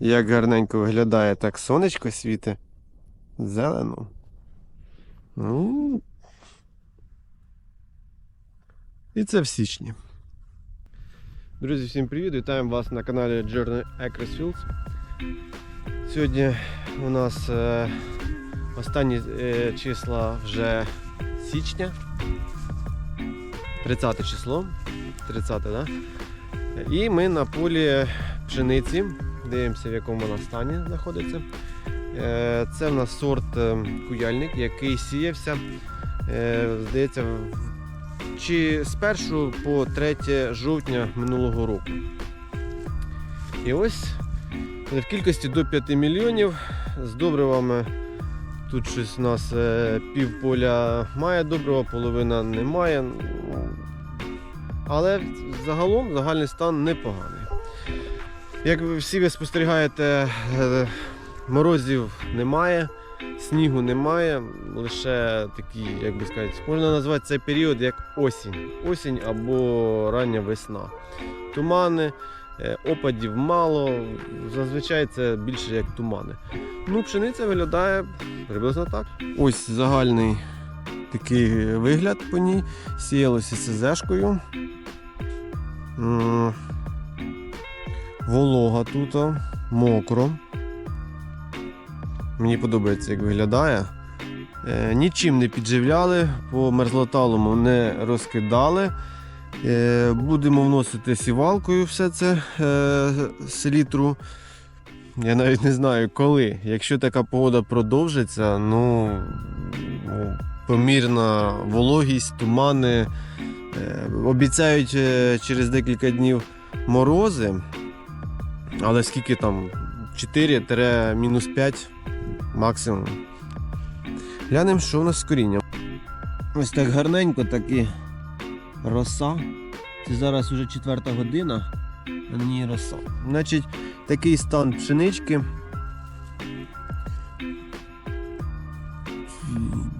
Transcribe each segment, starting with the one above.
Як гарненько виглядає, так сонечко світить. Зелено. Ну. І це в січні. Друзі, всім привіт! Вітаємо вас на каналі Journey Acres Fields. Сьогодні у нас е, останні е, числа вже січня. 30 число. 30, да? І ми на полі пшениці. Дивимося, в якому вона стані знаходиться. Е, Це в нас сорт е, куяльник, який сіявся, е, здається, чи з 1 по 3 жовтня минулого року. І ось в кількості до 5 мільйонів з добривами. Тут щось у нас пів поля має добрива, половина не має. Ну, Але загалом загальний стан непоганий. Як ви всі ви спостерігаєте, е, морозів немає, снігу немає, лише такі, як би сказати, можна назвати цей період як осінь. Осінь або рання весна. Тумани, е, опадів мало, зазвичай це більше як тумани. Ну, пшениця виглядає приблизно так. Ось загальний такий вигляд по ній. Сіялося СЗшкою. Волога тут, мокро. Мені подобається, як виглядає. Е, Нічим не підживляли, по мерзлоталому не розкидали. Е, Будемо вносити сівалкою все це е, селітру. Я навіть не знаю коли. Якщо така погода продовжиться, ну ну, помірна вологість, тумани. Е, Обіцяють е, через декілька днів морози. Але скільки там? 4-5 максимум. Глянемо, що у нас з корінням. Ось так гарненько, такі роса. Це зараз вже четверта година, а на ній роса. Значить, такий стан пшенички.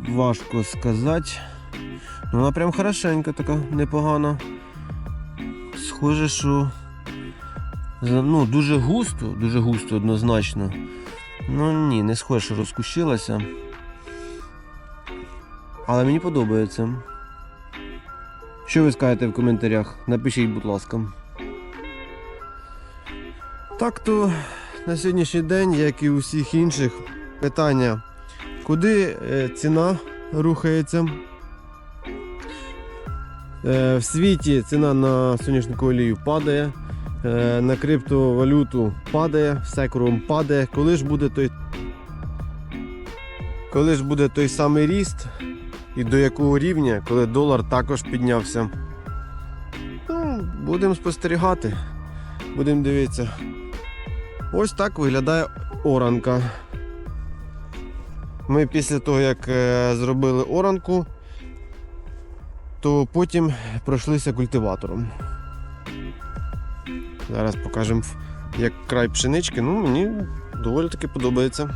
Важко сказати. Ну, вона прям хорошенька така, непогана. Схоже, що ну, дуже густо, дуже густо однозначно. Ну ні, не схоже, що розкущилася. Але мені подобається. Що ви скажете в коментарях? Напишіть, будь ласка. Так то на сьогоднішній день, як і у всіх інших, питання, куди е, ціна рухається? Е, В світі ціна на соняшникову олію падає, на криптовалюту падає, все кругом падає. Коли ж буде той, коли ж буде той самий ріст і до якого рівня, коли долар також піднявся? Ну, будемо спостерігати, будемо дивитися. Ось так виглядає оранка. Ми після того, як е, зробили оранку, то потім пройшлися культиватором. Зараз покажемо, як край пшенички. Ну, мені доволі таки подобається.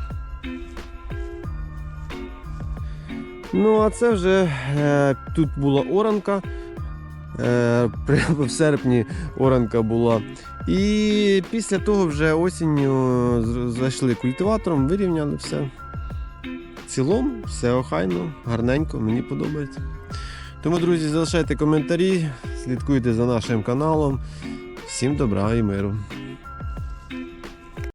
Ну, а це вже е, тут була оранка. Е, в серпні оранка була. І після того вже осінню зайшли культиватором, вирівняли все. В цілому все охайно, гарненько, мені подобається. Тому, друзі, залишайте коментарі, слідкуйте за нашим каналом. Всім добра і миру.